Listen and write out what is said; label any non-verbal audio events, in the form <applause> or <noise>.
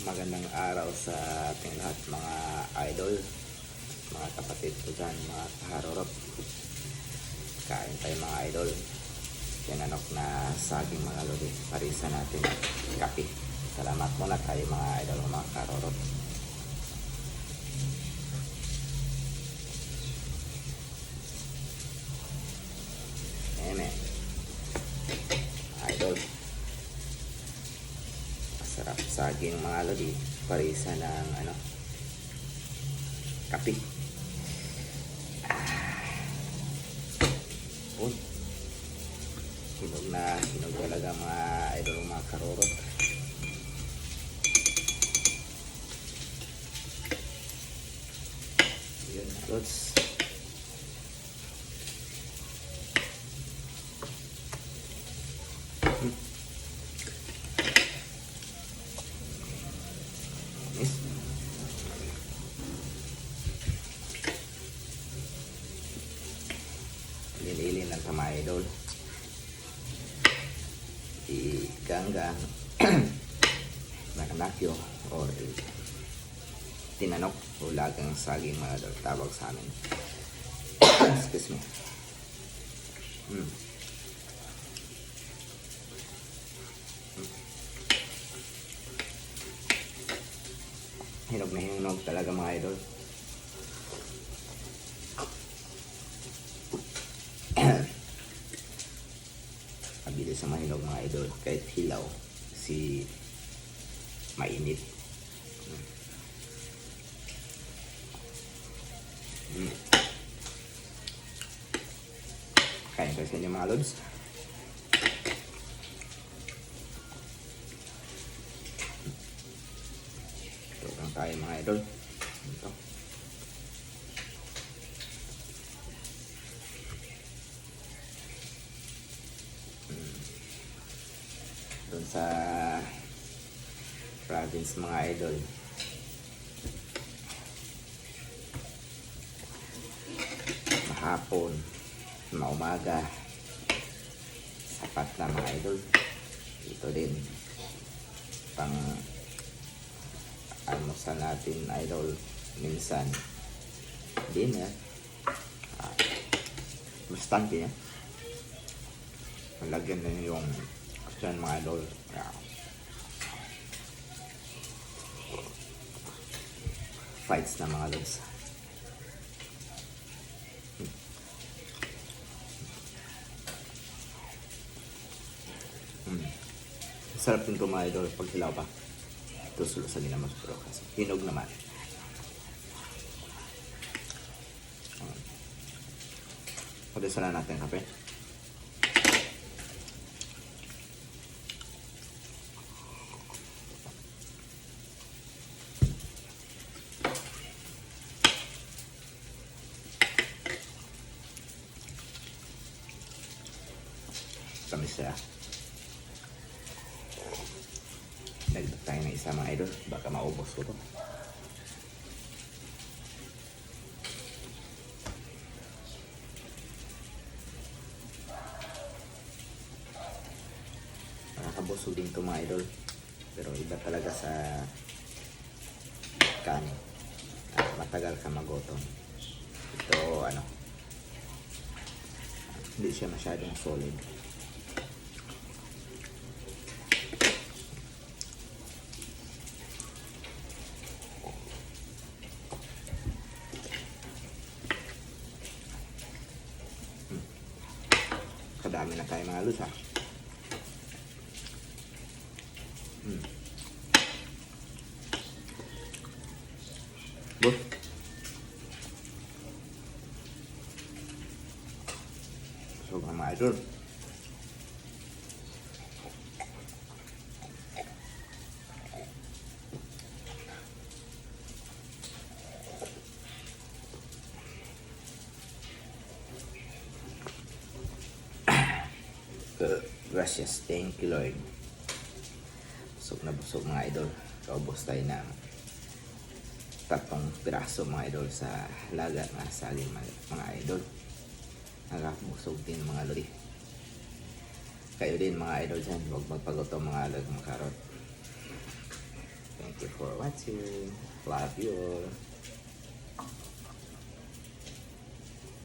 Magandang araw sa ating lahat mga idol, mga kapatid ko dyan, mga kaharorot. Kain tayo mga idol. Tinanok na saging mga lodi. Parisa natin kape. Salamat muna tayo mga idol, mga kaharorot. Eme. Idol. Masarap saging mga lodi. Parisa ng ano, kape. Ah. Uy. Hinog na hinog talaga mga idol mga karorot. Yun, lods. Lililin lang sa mga idol. Iganggang <clears throat> nakanakyo or tinanok o lagang saging mga idol tawag sa amin. <clears throat> Excuse me. Mm. Hinog na hinog talaga mga idol. Mabilis sa mahinog mga idol. Kahit hilaw, si mainit. Mm. Kain ko sa inyo mga lods. Ito lang tayo mga idol. Ito. Sa province mga idol. Mahapon, maumaga, sapat na mga idol. Ito din, pang almusal natin idol minsan. Dinner ah, bastante yan malagyan na yung dyan mga idol yeah. fights na mga lods Mm. Sarap din ito mga idol pag hilaw pa. Ito sulusan din naman pero kasi hinog naman. Mm. Pagdasa na natin kape. Tamis siya. Dagdag tayo ng isa mga idol. Baka maubos ko to. Nakakabusog din to mga idol. Pero iba talaga sa kanin. At matagal ka magutom. Ito ano. Hindi siya masyadong solid. Kadami na tayo mga lus ha. Hmm. Bus. So mga idol. Uh, gracias. Thank you, Lord. Busog na busog mga idol. Kaubos tayo ng tatlong piraso mga idol sa laga na saging mga, mga idol. Nakakabusog din mga lori. Kayo din mga idol dyan. Huwag magpagutom mga alag mga karot. Thank you. for watching. Love you all.